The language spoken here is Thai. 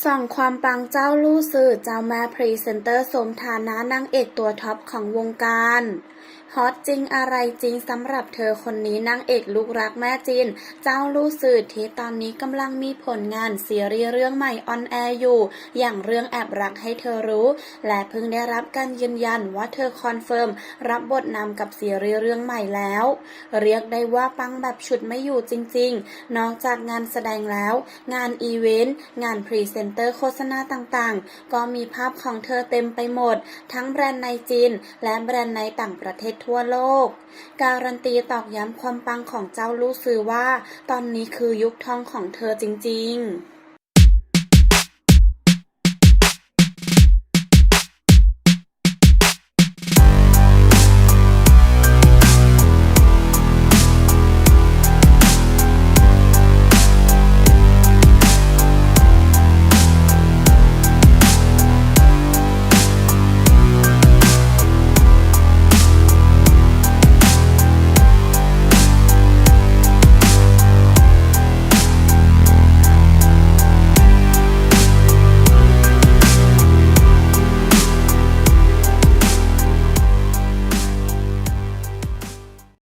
ส่องความปังเจ้าลู่สื่อเจ้าแม่พรีเซนเตอร์สมฐานะนางเอกตัวท็อปของวงการ ฮอตจริงอะไรจริงสำหรับเธอคนนี้นางเอกลูกรักแม่จีนเจ้าลู่สื่อที่ตอนนี้กำลังมีผลงานซีรีส์เรื่องใหม่ออนแอร์อยู่ อย่างเรื่องแอบรักให้เธอรู้ และเพิ่งได้รับการยืนยันว่าเธอคอนเฟิร์มรับบทนำกับซีรีส์เรื่องใหม่แล้ว เรียกได้ว่าปังแบบฉุดไม่อยู่จริงๆ นอกจากงานแสดงแล้ว งานอีเวนต์งานพรีเซนเตอร์โฆษณาต่างๆ ก็มีภาพของเธอเต็มไปหมด ทั้งแบรนด์ในจีนและแบรนด์ในต่างประเทศทั่วโลก การันตีตอกย้ำความปังของเจ้าลูกซื้อว่า ตอนนี้คือยุคทองของเธอจริง ๆ